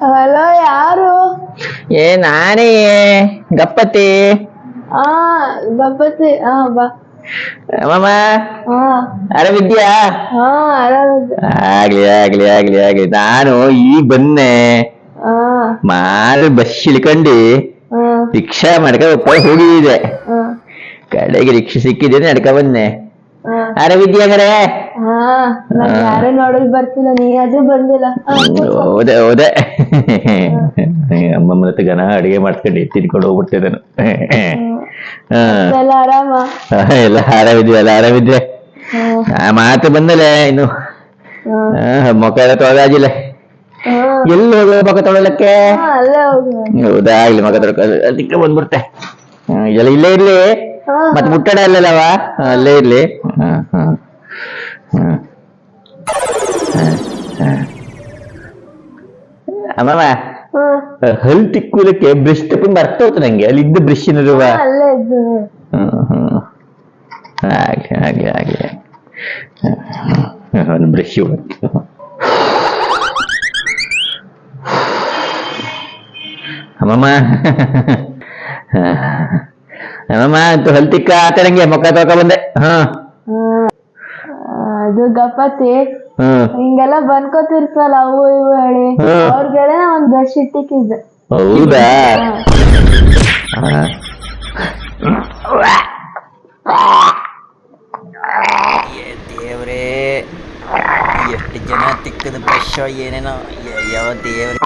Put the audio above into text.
Hello ಯಾರು? ಏ ನಾನೇ. ಗಪ್ಪತಿ. ಆ ಗಪ್ಪತಿ. ಆ ಬಾ. ಮಾಮ. ಹಾ ಆರಾಮಿದ್ಯಾ ಹಾ ಆರಾಮಿದ್ದೆ ಆಗ್ಲಿ ಆಗ್ಲಿ ಆಗ್ಲಿ ಆಗ್ಲಿ. ನಾನು ಈಗ ಬಂದೆ. ಆ. ಮಾರು ಬಸ್ ಇಳ್ಕೊಂಡು ರಿಕ್ಷಾ ಮಾಡ್ಕೊಂಡು ಹೋಗಿದ್ದೆ. ಕಡೆಗೆ ರಿಕ್ಷಾ ಸಿಕ್ಕಿದೆ ನಡ್ಕ ಬಂದೆ. ಹಾ ಆರಾಮಿದ್ಯಾ ಕರೆ ಹಾ ನಾನು ಯಾರೇ ನೋಡಲ್ ಬರ್ತಿಲ್ಲ ನೀ ಅದು ಬಂದಿಲ್ಲ. ಹೋದೆ ಹೋದೆ. ಅಮ್ಮಮ್ಮನ ಹತ್ರ ಗನ ಅಡಿಗೆ ಮಾಡ್ಕೊಂಡು ತಿನ್ಕೊಂಡು ಹೋಗ್ಬಿಡ್ತಿದ್ದೆ ನಾನು. ಎಲ್ಲ ಆರಾಮ? ಎಲ್ಲ ಆರಾಮಿದ್ವಿ ಎಲ್ಲ ಆರಾಮಿದ್ರೆ ಹಾ ಆ ಮಾತು ಬಂದಲೆ ಇನ್ನು. ಆ, ಮುಖ ಎಲ್ಲ ತೊಳೆದಾಗಿಲ್ಲ ಎಲ್ಲಿ ಹೋಗುವ ಮುಖ ತೊಗೊಳಕ್ಕೆ ಹಾ, ಅಲ್ಲೇ ಹೋಗು ಹೌದಾ ಇಲ್ಲಿ ಮಗ ತೊಳ್ಕ ಅದಕ್ಕೆ ಬಂದ್ಬಿಡ್ತೆ. ಹಾ, ಎಲ್ಲ ಇಲ್ಲೇ ಇರ್ಲಿ. ಮತ್ತೆ ಮುಟ್ಟಡ ಅಲ್ಲಲ್ಲವ? ಹಾ, ಅಲ್ಲೇ ಇರ್ಲಿ. ಹಾ, ಹಾ. ಹಾ. ಹಾ, ಹಾ. ಅಮ್ಮಮ್ಮ ಹಲ್ ತಿಕ್ಕುವುದಕ್ಕೆ ಬ್ರಷ್ ತಗೊಂಡು ಬರ್ತಾ ಹೋಗ್ತು ನಂಗೆ. ಅಲ್ಲಿ ಇದ್ದ ಬ್ರಷ್ ಏನಾರುವ ಹಾ, ಅಲ್ಲೇ ಇದ್ದು. ಹಾಗೆ ಹಾಗೆ ಹಾಗೆ. ಒಂದು ಬ್ರಷ್ ಅಮ್ಮಮ್ಮ. ಅಮ್ಮಮ್ಮ ಅಂತ ಹಲ್ ತಿಕ್ಕ ಆತರಂಗೆ ಮುಖ ತೊಕ ಬಂದೆ. ಹಾ. ಅದು ಗಪ್ಪತಿ ಹ್ಮ್. ಹಿಂಗೆಲ್ಲ ಬಂದ್ಕೋತಿರ್ತಲ್ಲ ಅವು ಇವು ಹೇಳಿ. ಒಂದ್ ಹೌದಾ. ದೇವ್ರೇ ಎಷ್ಟು ಜನ ತಿಕ್ಕದ ಬ್ರಷ್ ಏನೇನೋ? ಯಾವ ದೇವ್ರೆ?